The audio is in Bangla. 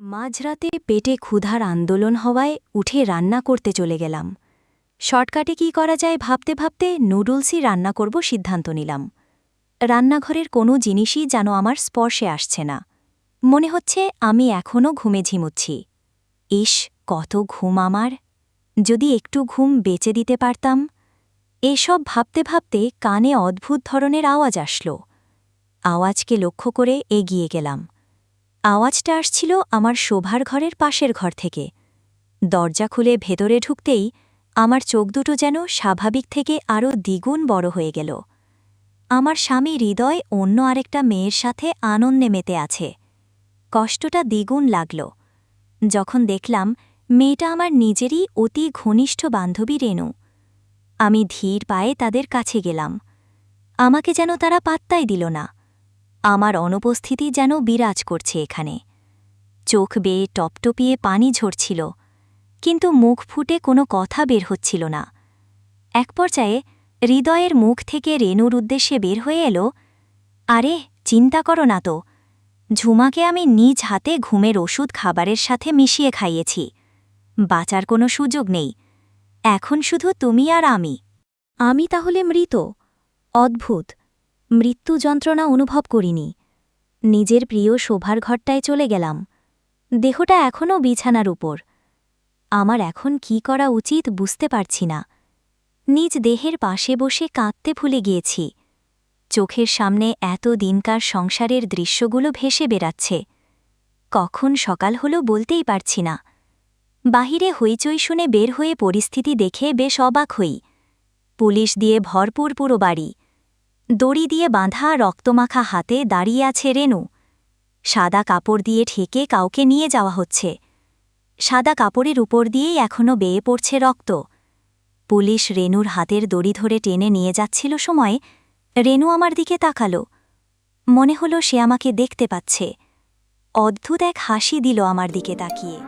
মাঝরাতে পেটে ক্ষুধার আন্দোলন হওয়ায় উঠে রান্না করতে চলে গেলাম। শর্টকাটে কি করা যায় ভাবতে ভাবতে নুডলসই রান্না করব সিদ্ধান্ত নিলাম। রান্নাঘরের কোনো জিনিসই যেন আমার স্পর্শে আসছে না। মনে হচ্ছে আমি এখনও ঘুমে ঝিমুচ্ছি। ইস কত ঘুম আমার। যদি একটু ঘুম বেঁচে দিতে পারতাম। এসব ভাবতে ভাবতে কানে অদ্ভুত ধরনের আওয়াজ আসল। আওয়াজকে লক্ষ্য করে এগিয়ে গেলাম। আওয়াজটা আসছিল আমার শোভার ঘরের পাশের ঘর থেকে। দরজা খুলে ভেতরে ঢুকতেই আমার চোখ দুটো যেন স্বাভাবিক থেকে আরও দ্বিগুণ বড় হয়ে গেল। আমার স্বামী হৃদয় অন্য আরেকটা মেয়ের সাথে আনন্দে মেতে আছে। কষ্টটা দ্বিগুণ লাগল। যখন দেখলাম মেয়েটা আমার নিজেরই অতি ঘনিষ্ঠ বান্ধবী রেণু। আমি ধীর পায়ে তাদের কাছে গেলাম। আমাকে যেন তারা পাত্তাই দিল না। আমার অনুপস্থিতি যেন বিরাজ করছে এখানে। চোখ বেয়ে টপটপিয়ে পানি ঝরছিল, কিন্তু মুখ ফুটে কোনো কথা বের হচ্ছিল না। এক পর্যায়ে হৃদয়ের মুখ থেকে রেণুর উদ্দেশ্যে বের হয়ে এলো, আরে, চিন্তা করো না তো। ঝুমাকে আমি নিজ হাতে ঘুমের ওষুধ খাবারের সাথে মিশিয়ে খাইয়েছি। বাঁচার কোনো সুযোগ নেই। এখন শুধু তুমি আর আমি। আমি তাহলে মৃত। অদ্ভুত। মৃত্যু যন্ত্রণা অনুভব করিনি। নিজের প্রিয় শোভার ঘরটায় চলে গেলাম। দেহটা এখনও বিছানার উপর। আমার এখন কি করা উচিত বুঝতে পারছি না। নিজ দেহের পাশে বসে কাঁদতে ভুলে গিয়েছি। চোখের সামনে এত দিনকার সংসারের দৃশ্যগুলো ভেসে বেড়াচ্ছে। কখন সকাল হলো বলতেই পারছি না। বাহিরে হইচই শুনে বের হয়ে পরিস্থিতি দেখে বেশ অবাক হই। পুলিশ দিয়ে ভরপুর পুরো বাড়ি। দড়ি দিয়ে বাঁধা রক্তমাখা হাতে দাঁড়িয়ে আছে রেনু সাদা কাপড় দিয়ে ঠেকে কাউকে নিয়ে যাওয়া হচ্ছে। সাদা কাপড়ের উপর দিয়েই এখনও বেয়ে পড়ছে রক্ত। পুলিশ রেনুর হাতের দড়ি ধরে টেনে নিয়ে যাচ্ছিল সময় রেনু আমার দিকে তাকালো। মনে হলো সে আমাকে দেখতে পাচ্ছে। অদ্ভুত এক হাসি দিল আমার দিকে তাকিয়ে।